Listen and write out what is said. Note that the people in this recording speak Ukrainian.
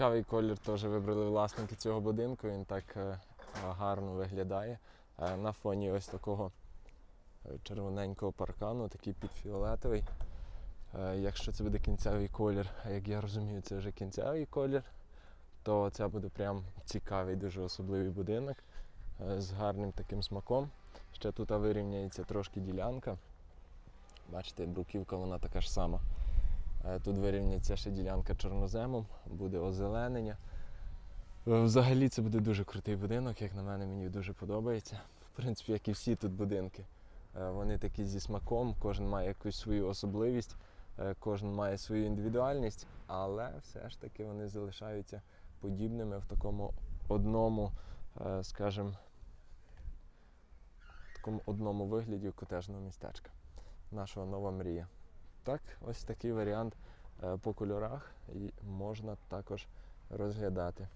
Цікавий колір теж вибрали власники цього будинку. Він так е, гарно виглядає. Е, На фоні ось такого е, червоненького паркану, такий підфіолетовий. Якщо це буде кінцевий колір, а як я розумію, це вже кінцевий колір, то це буде прям цікавий, дуже особливий будинок з гарним таким смаком. Ще тут вирівняється трошки ділянка. Бачите, бруківка вона така ж сама. Е, Тут вирівняється ще ділянка чорноземом, буде озеленення. Е, Взагалі це буде дуже крутий будинок, як на мене, мені дуже подобається. В принципі, як і всі тут будинки. Е, Вони такі зі смаком, кожен має якусь свою особливість, кожен має свою індивідуальність, але все ж таки вони залишаються подібними в такому одному, скажімо, такому одному вигляді котежного містечка. Нашого нова мрія. Так, ось такий варіант е, по кольорах і можна також розглядати.